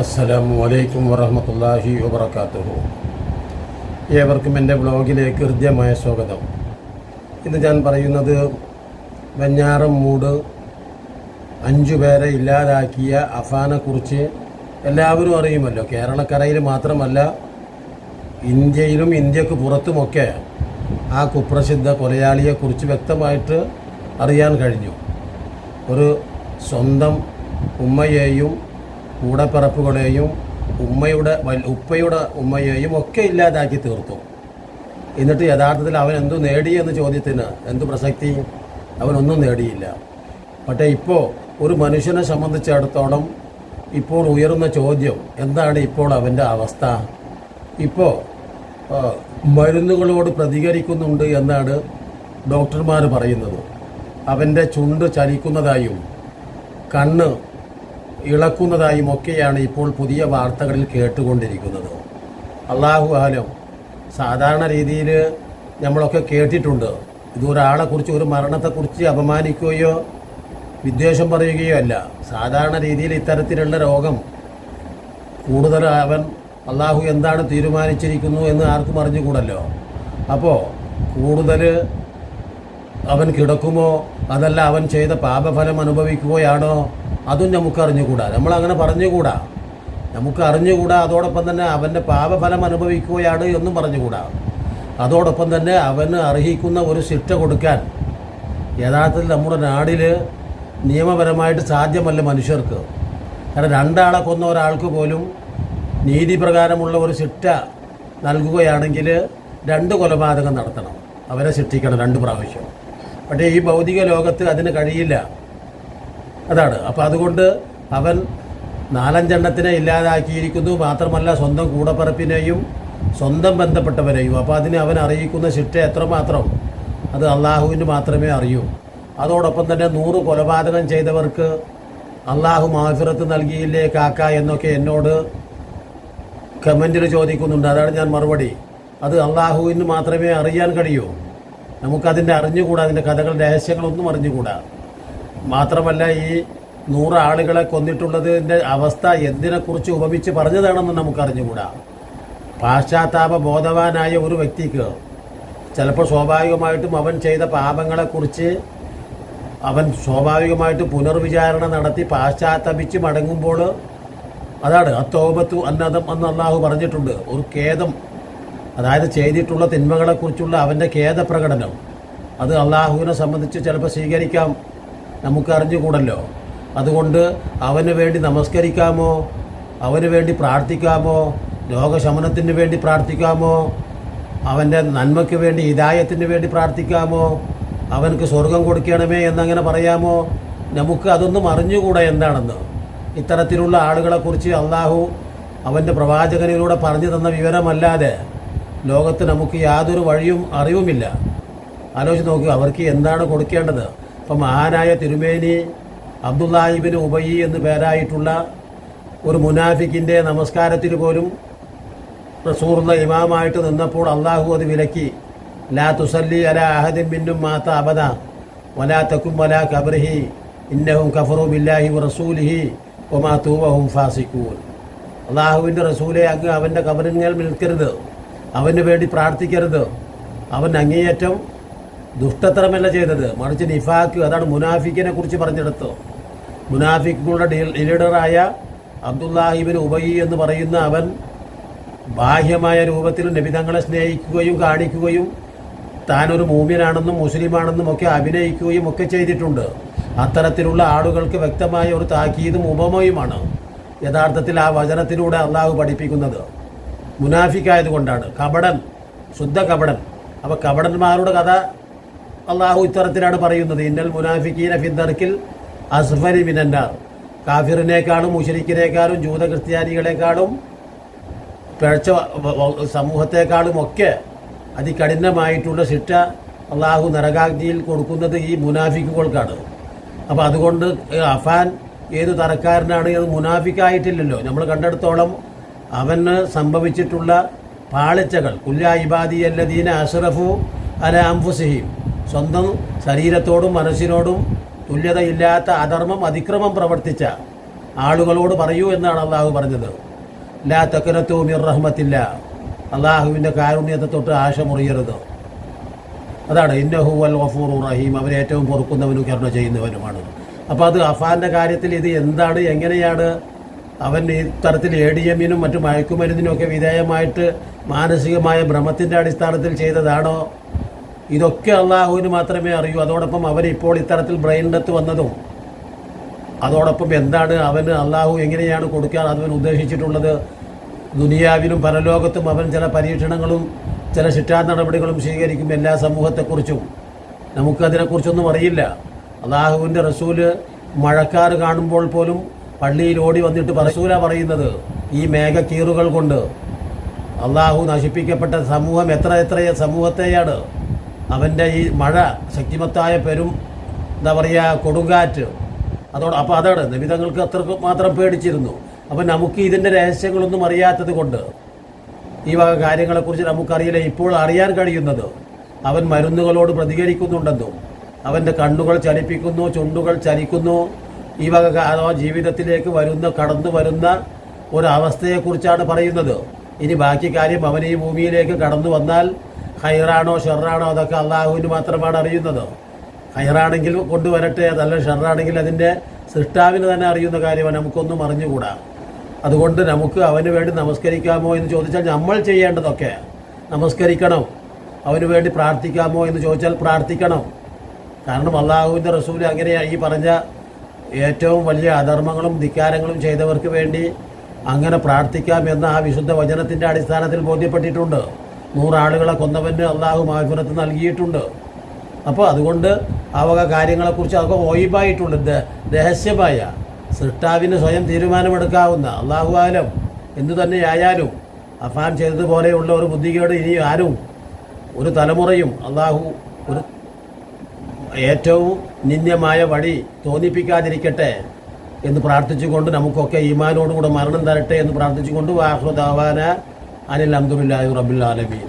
അസ്സലാമു അലൈക്കും വറഹമത്തല്ലാഹി വബർക്കാത്തുഹു ഏവർക്കും എന്റെ ബ്ലോഗിലേക്ക് ഹൃദ്യമായ സ്വാഗതം. ഇന്ന് ഞാൻ പറയുന്നത് വെഞ്ഞാറം മൂട് അഞ്ചു പേരെ ഇല്ലാതാക്കിയ അഫാനെക്കുറിച്ച് എല്ലാവരും അറിയുമല്ലോ. കേരളക്കരയിൽ മാത്രമല്ല ഇന്ത്യയിലും ഇന്ത്യയ്ക്ക് പുറത്തുമൊക്കെ ആ കുപ്രസിദ്ധ കൊലയാളിയെക്കുറിച്ച് വ്യക്തമായിട്ട് അറിയാൻ കഴിഞ്ഞു. ഒരു സ്വന്തം ഉമ്മയെയും കൂടപ്പിറപ്പുകളെയും ഉമ്മയുടെ ഉപ്പയുടെ ഉമ്മയെയും ഒക്കെ ഇല്ലാതാക്കി തീർത്തു. എന്നിട്ട് യഥാർത്ഥത്തിൽ അവൻ എന്തു നേടി എന്ന ചോദ്യത്തിന് എന്തു പ്രസക്തി? അവനൊന്നും നേടിയില്ല. പക്ഷേ ഇപ്പോൾ ഒരു മനുഷ്യനെ സംബന്ധിച്ചിടത്തോളം ഇപ്പോൾ ഉയർന്ന ചോദ്യം എന്താണ് ഇപ്പോൾ അവന്റെ അവസ്ഥ? ഇപ്പോൾ മരുന്നുകളോട് പ്രതികരിക്കുന്നുണ്ട് എന്നാണ് ഡോക്ടർമാർ പറയുന്നത്. അവന്റെ ചുണ്ട് ചലിക്കുന്നതായും കണ്ണ് ഇളക്കുന്നതായും ഒക്കെയാണ് ഇപ്പോൾ പുതിയ വാർത്തകളിൽ കേട്ടുകൊണ്ടിരിക്കുന്നത്. അള്ളാഹു ആലം സാധാരണ രീതിയിൽ നമ്മളൊക്കെ കേട്ടിട്ടുണ്ട്. ഇത് ഒരാളെക്കുറിച്ച് ഒരു മരണത്തെക്കുറിച്ച് അപമാനിക്കുകയോ വിദ്വേഷം പറയുകയോ അല്ല. സാധാരണ രീതിയിൽ ഇത്തരത്തിലുള്ള രോഗം കൂടുതൽ അവൻ അള്ളാഹു എന്താണ് തീരുമാനിച്ചിരിക്കുന്നു എന്ന് ആർക്കും അറിഞ്ഞുകൂടല്ലോ. അപ്പോൾ കൂടുതൽ അവൻ കിടക്കുമോ? അതല്ല അവൻ ചെയ്ത പാപഫലം അനുഭവിക്കുകയാണോ? അതും നമുക്ക് അറിഞ്ഞുകൂടാ നമ്മൾ അങ്ങനെ പറഞ്ഞുകൂടാ. നമുക്ക് അറിഞ്ഞുകൂടാ അതോടൊപ്പം തന്നെ അവന്റെ പാപഫലം അനുഭവിക്കുകയാണ് എന്നും പറഞ്ഞുകൂടാ. അതോടൊപ്പം തന്നെ അവന് അർഹിക്കുന്ന ഒരു ശിക്ഷ കൊടുക്കാൻ യഥാർത്ഥത്തിൽ നമ്മുടെ നാടിൽ നിയമപരമായിട്ട് സാധ്യമല്ല മനുഷ്യർക്ക്. കാരണം രണ്ടാളെ കൊന്ന ഒരാൾക്ക് പോലും നീതിപ്രകാരമുള്ള ഒരു ശിക്ഷ നൽകുകയാണെങ്കിൽ രണ്ട് കൊലപാതകം നടത്തണം. അവരെ ശിക്ഷിക്കണം രണ്ട് പ്രാവശ്യം. പക്ഷേ ഈ ഭൗതിക ലോകത്ത് അതിന് കഴിയില്ല. അതാണ്. അപ്പോൾ അതുകൊണ്ട് അവൻ നാലഞ്ചെണ്ണത്തിനെ ഇല്ലാതാക്കിയിരിക്കുന്നു. മാത്രമല്ല സ്വന്തം കൂടപ്പറപ്പിനെയും സ്വന്തം ബന്ധപ്പെട്ടവരെയും. അപ്പോൾ അതിനെ അവൻ അറിയിക്കുന്ന ശിക്ഷ എത്രമാത്രം? അത് അള്ളാഹുവിന് മാത്രമേ അറിയൂ. അതോടൊപ്പം തന്നെ നൂറ് കൊലപാതകം ചെയ്തവർക്ക് അള്ളാഹു മാഫിറത്ത് നൽകിയില്ലേ കാക്ക എന്നൊക്കെ എന്നോട് കമന്റിൽ ചോദിക്കുന്നുണ്ട്. അതാണ് ഞാൻ മറുപടി. അത് അള്ളാഹുവിന് മാത്രമേ അറിയാൻ കഴിയൂ. നമുക്കതിന്റെ അറിഞ്ഞുകൂടാ. അതിന്റെ കഥകൾ രഹസ്യങ്ങളൊന്നും അറിഞ്ഞുകൂടാ. മാത്രമല്ല ഈ നൂറ് ആളുകളെ കൊന്നിട്ടുള്ളതിന്റെ അവസ്ഥ എന്തിനെക്കുറിച്ച് ഉപമിച്ച് പറഞ്ഞതാണെന്ന് നമുക്കറിഞ്ഞുകൂടാ. പാശ്ചാത്താപ ബോധവാനായ ഒരു വ്യക്തിക്ക് ചിലപ്പോൾ സ്വാഭാവികമായിട്ടും അവൻ ചെയ്ത പാപങ്ങളെക്കുറിച്ച് അവൻ സ്വാഭാവികമായിട്ട് പുനർവിചാരണ നടത്തി പാശ്ചാത്തപിച്ച് മടങ്ങുമ്പോൾ അതാണ് അത്തോപത്തു അന്നതം എന്ന് അള്ളാഹു പറഞ്ഞിട്ടുണ്ട്. ഒരു ഖേദം അതായത് ചെയ്തിട്ടുള്ള തിന്മകളെക്കുറിച്ചുള്ള അവന്റെ ഖേദപ്രകടനം. അത് അള്ളാഹുവിനെ സംബന്ധിച്ച് ചിലപ്പോൾ സ്വീകരിക്കാം. നമുക്ക് അറിഞ്ഞുകൂടല്ലോ അതുകൊണ്ട് അവന് വേണ്ടി നമസ്കരിക്കാമോ? അവന് വേണ്ടി പ്രാർത്ഥിക്കാമോ? രോഗശമനത്തിന് വേണ്ടി പ്രാർത്ഥിക്കാമോ? അവന്റെ നന്മയ്ക്ക് വേണ്ടി ഹിതായത്തിന് വേണ്ടി പ്രാർത്ഥിക്കാമോ? അവനക്ക് സ്വർഗം കൊടുക്കണമേ എന്നങ്ങനെ പറയാമോ? നമുക്ക് അതൊന്നും അറിഞ്ഞുകൂടാ എന്താണെന്ന്. ഇത്തരത്തിലുള്ള ആളുകളെക്കുറിച്ച് അള്ളാഹു അവന്റെ പ്രവാചകനിലൂടെ പറഞ്ഞു തന്ന വിവരമല്ലാതെ ലോകത്ത് നമുക്ക് യാതൊരു വഴിയും അറിവുമില്ല. ആലോചിച്ച് നോക്കുക അവർക്ക് എന്താണ് കൊടുക്കേണ്ടത്? ഇപ്പം മഹാനായ തിരുമേനി അബ്ദുല്ലാഹിബിന് ഉബയി എന്ന് പേരായിട്ടുള്ള ഒരു മുനാഫിക്കിന്റെ നമസ്കാരത്തിൽ പോലും റസൂറുള്ള ഇമാമായിട്ട് നിന്നപ്പോൾ അള്ളാഹു അത് വിലക്കി. ലാ തുസല്ലി അല അഹദിൻ മിന്നും മാത്ത അബദ. വലാ തക്കും വലാ കബർഹി ഇന്നഹും കഫറു ബില്ലാഹി റസൂലിഹി ഒമാ തൂവഹും ഫാസിക്കൂൻ അള്ളാഹുവിന്റെ റസൂലെ അങ്ങ് അവന്റെ കബറിങ്ങൾ നിൽക്കരുത്. അവന് വേണ്ടി പ്രാർത്ഥിക്കരുത്. അവൻ അങ്ങേയറ്റം ദുഷ്ടത്തരമല്ല ചെയ്തത്. മറിച്ച് നിഫാക്ക് അതാണ് മുനാഫിക്കിനെ കുറിച്ച് പറഞ്ഞെടുത്തു മുനാഫിക്കുകളുടെ ലീഡറായ അബ്ദുല്ലാഹിബിൻ ഉബയി എന്ന് പറയുന്ന അവൻ ബാഹ്യമായ രൂപത്തിൽ നബിതങ്ങളെ സ്നേഹിക്കുകയും കാണിക്കുകയും താനൊരു മൂമ്യനാണെന്നും മുസ്ലിമാണെന്നും ഒക്കെ അഭിനയിക്കുകയും ഒക്കെ ചെയ്തിട്ടുണ്ട്. അത്തരത്തിലുള്ള ആളുകൾക്ക് വ്യക്തമായ ഒരു താക്കീതും ഉപമയുമാണ് യഥാർത്ഥത്തിൽ ആ വചനത്തിലൂടെ അള്ളാഹു പഠിപ്പിക്കുന്നത്. മുനാഫിക്കായതുകൊണ്ടാണ്. കപടൻ ശുദ്ധ കപടൻ. അപ്പോൾ കപടന്മാരുടെ കഥ അള്ളാഹു ഇത്തരത്തിലാണ് പറയുന്നത് ഇന്നൽ മുനാഫിക്കീന ഫിദ്ദർക്കിൽ അസ്ഫരി മിനന്നാർ. കാഫിറിനേക്കാളും മുഷരിക്കിനേക്കാളും ജൂത ക്രിസ്ത്യാനികളെക്കാളും പിഴച്ച സമൂഹത്തെക്കാളും ഒക്കെ അതികഠിനമായിട്ടുള്ള ശിക്ഷ അള്ളാഹു നരകാഗ്നിയിൽ കൊടുക്കുന്നത് ഈ മുനാഫിക്കുകൾക്കാണ്. അപ്പോൾ അതുകൊണ്ട് അഫാൻ ഏത് തറക്കാരനാണ് അത് മുനാഫിക്കായിട്ടില്ലല്ലോ. നമ്മൾ കണ്ടെടുത്തോളം അവന് സംഭവിച്ചിട്ടുള്ള പാളിച്ചകൾ കുല്ല ഇബാദി അല്ലദീന അഷ്റഫു അല അംഫുസിഹിം സ്വന്തം ശരീരത്തോടും മനസ്സിനോടും തുല്യതയില്ലാത്ത അധർമ്മം അതിക്രമം പ്രവർത്തിച്ച ആളുകളോട് പറയൂ എന്നാണ് അള്ളാഹു പറഞ്ഞത്. ലാ തക്കനത്തു മിർ അള്ളാഹുവിന്റെ കാരുണ്യത്തെ തൊട്ട് ആശ മുറിയരുത് അതാണ് ഇന്നഹു അൽ ഗഫൂർ റഹീം. അവരേറ്റവും പൊറുക്കുന്നവനും കരുണ ചെയ്യുന്നവനുമാണ്. അപ്പോൾ അത് അഫാന്റെ കാര്യത്തിൽ ഇത് എന്താണ് എങ്ങനെയാണ്? അവൻ ഈ തരത്തിൽ എ ഡി എമ്മിനും മറ്റു മയക്കുമരുന്നിനും ഒക്കെ വിധേയമായിട്ട് മാനസികമായ ഭ്രമത്തിന്റെ അടിസ്ഥാനത്തിൽ ചെയ്തതാണോ? ഇതൊക്കെ അള്ളാഹുവിന് മാത്രമേ അറിയൂ. അതോടൊപ്പം അവരിപ്പോൾ ഇത്തരത്തിൽ ബ്രെയിൻ ഡെത്ത് വന്നതും അതോടൊപ്പം എന്താണ് അവന് അള്ളാഹു എങ്ങനെയാണ് കൊടുക്കാൻ അവൻ ഉദ്ദേശിച്ചിട്ടുള്ളത് ദുനിയാവിലും പരലോകത്തും അവൻ ചില പരീക്ഷണങ്ങളും ചില ശിക്ഷാ നടപടികളും സ്വീകരിക്കും എല്ലാ സമൂഹത്തെക്കുറിച്ചും. നമുക്കതിനെക്കുറിച്ചൊന്നും അറിയില്ല. അള്ളാഹുവിന്റെ റസൂൽ മഴക്കാർ കാണുമ്പോൾ പോലും പള്ളിയിൽ ഓടി വന്നിട്ട് റസൂല പറയുന്നത് ഈ മേഘക്കീറുകൾ കൊണ്ട് അള്ളാഹു നശിപ്പിക്കപ്പെട്ട സമൂഹം എത്ര എത്ര സമൂഹത്തെയാണ്. അവന്റെ ഈ മഴ ശക്തിമത്തായ പെരും എന്താ പറയുക കൊടുങ്കാറ്റ്. അതോട് അപ്പോൾ അതാണ് നിമിതങ്ങൾക്ക് അത്രയ്ക്ക് മാത്രം പേടിച്ചിരുന്നു. അപ്പം നമുക്ക് ഇതിന്റെ രഹസ്യങ്ങളൊന്നും അറിയാത്തത് കൊണ്ട് ഈ വക കാര്യങ്ങളെക്കുറിച്ച് നമുക്കറിയില്ല ഇപ്പോൾ അറിയാൻ കഴിയുന്നത്. അവൻ മരുന്നുകളോട് പ്രതികരിക്കുന്നുണ്ടെന്നും അവന്റെ കണ്ണുകൾ ചലിപ്പിക്കുന്നു ചുണ്ടുകൾ ചലിക്കുന്നു. ഈ വക ജീവിതത്തിലേക്ക് വരുന്ന കടന്നു വരുന്ന ഒരവസ്ഥയെക്കുറിച്ചാണ് പറയുന്നത്. ഇനി ബാക്കി കാര്യം അവൻ ഈ ഭൂമിയിലേക്ക് കടന്നു വന്നാൽ ഹൈറാണോ ഷെറാണോ അതൊക്കെ അള്ളാഹുവിന് മാത്രമാണ് അറിയുന്നത്. ഹൈറാണെങ്കിൽ കൊണ്ടുവരട്ടെ അതല്ല ഷെറാണെങ്കിൽ അതിന്റെ സൃഷ്ടാവിന് തന്നെ അറിയുന്ന കാര്യമാണ് നമുക്കൊന്നും അറിഞ്ഞുകൂടാ. അതുകൊണ്ട് നമുക്ക് അവന് വേണ്ടി നമസ്കരിക്കാമോ എന്ന് ചോദിച്ചാൽ നമ്മൾ ചെയ്യേണ്ടതൊക്കെ നമസ്കരിക്കണം. അവന് വേണ്ടി പ്രാർത്ഥിക്കാമോ എന്ന് ചോദിച്ചാൽ പ്രാർത്ഥിക്കണം. കാരണം അള്ളാഹുവിന്റെ റസൂൽ അങ്ങനെയാണ് ഈ പറഞ്ഞ ഏറ്റവും വലിയ അധർമ്മങ്ങളും ധിക്കാരങ്ങളും ചെയ്തവർക്ക് വേണ്ടി അങ്ങനെ പ്രാർത്ഥിക്കാം എന്ന ആ വിശുദ്ധ വചനത്തിന്റെ അടിസ്ഥാനത്തിൽ ബോധ്യപ്പെട്ടിട്ടുണ്ട്. നൂറാളുകളെ കൊന്നവന് അള്ളാഹു മാഫിറത്ത് നൽകിയിട്ടുണ്ട്. അപ്പോൾ അതുകൊണ്ട് ആ വക കാര്യങ്ങളെക്കുറിച്ച് അതൊക്കെ ഓയിബായിട്ടുണ്ട്. രഹസ്യമായ സൃഷ്ടാവിന് സ്വയം തീരുമാനമെടുക്കാവുന്ന അള്ളാഹു ആലം. എന്തു തന്നെയായാലും അഫാൻ ചെയ്തതുപോലെയുള്ള ഒരു ബുദ്ധികേട് ഇനി ആരും ഒരു തലമുറയും അള്ളാഹു ഒരു ഏറ്റവും നിന്ദ്യമായ വഴി തോന്നിപ്പിക്കാതിരിക്കട്ടെ എന്ന് പ്രാർത്ഥിച്ചുകൊണ്ട് നമുക്കൊക്കെ ഈമാനോടുകൂടെ മരണം തരട്ടെ എന്ന് പ്രാർത്ഥിച്ചുകൊണ്ട് വാഹുദാവാന അനിൽ അബ്ദുല്ലാഹി റബുൽ ആലമീൻ.